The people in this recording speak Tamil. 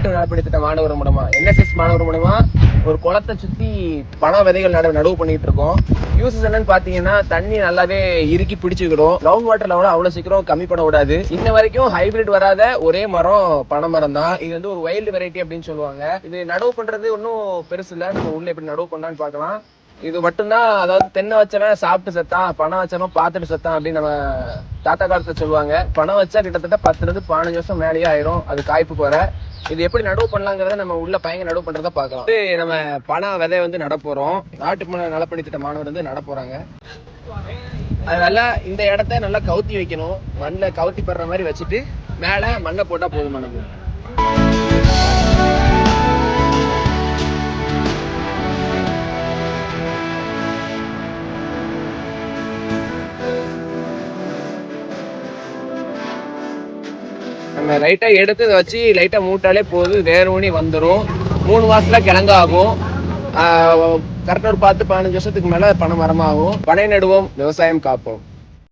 நாட்டு நலப்பணி திட்ட மாணவர் மூலமா என்எஸ்எஸ் மாணவர் மூலமா ஒரு குளத்தை சுத்தி பண விதைகள் நட நடவு பண்ணிட்டு இருக்கோம். யூசஸ் என்னன்னு பாத்தீங்கன்னா தண்ணி நல்லாவே இறுக்கி பிடிச்சுக்கிடும். கிரவுண்ட் வாட்டர் லெவல அவ்வளவு சீக்கிரம் கம்மி பண்ண விடாது இன்ன வரைக்கும் ஹைபிரிட் வராத ஒரே மரம் பனை மரம் தான். இது வந்து ஒரு வைல்டு வெரைட்டி அப்படின்னு சொல்லுவாங்க. இது நடவு பண்றது ஒன்றும் பெருசு இல்லை. நம்ம உள்ள எப்படி நடவு பண்ணலாம்னு பார்க்கலாம். இது மட்டும்தான் அதாவது தென்னை வச்சவன் சாப்பிட்டு செத்தான் பணம் வச்சவன் பார்த்துட்டு செத்தான் அப்படின்னு நம்ம தாத்தா காலத்தில் சொல்லுவாங்க. பணம் வச்சா கிட்டத்தட்ட பத்துலேருந்து பதினஞ்சு வருஷம் மேலேயே ஆயிரும் அது காய்ப்பு போற. இது எப்படி நடவு பண்ணலாங்கிறத நம்ம உள்ள பையங்க நடவு பண்ணுறத பார்க்கலாம். இது நம்ம பண விதை வந்து நடப்போகிறோம் நாட்டு நலப்பணி திட்ட மாணவர் வந்து நடப்போகிறாங்க அதனால இந்த இடத்த நல்லா கவுத்தி வைக்கணும். மண்ணில் கவுத்தி படுற மாதிரி வச்சுட்டு மேலே மண்ணை போட்டால் போதுமானது. நம்ம லைட்டாக எடுத்து இதை வச்சு லைட்டாக மூட்டாலே போதும் வேர் ஊனி வந்துடும் மூணு மாதத்தில் கிழங்காகும். கரெக்டாக ஒரு பத்து பதினஞ்சு வருஷத்துக்கு மேலே பனை மரமாகும் பனை நடுவோம் விவசாயம் காப்போம்.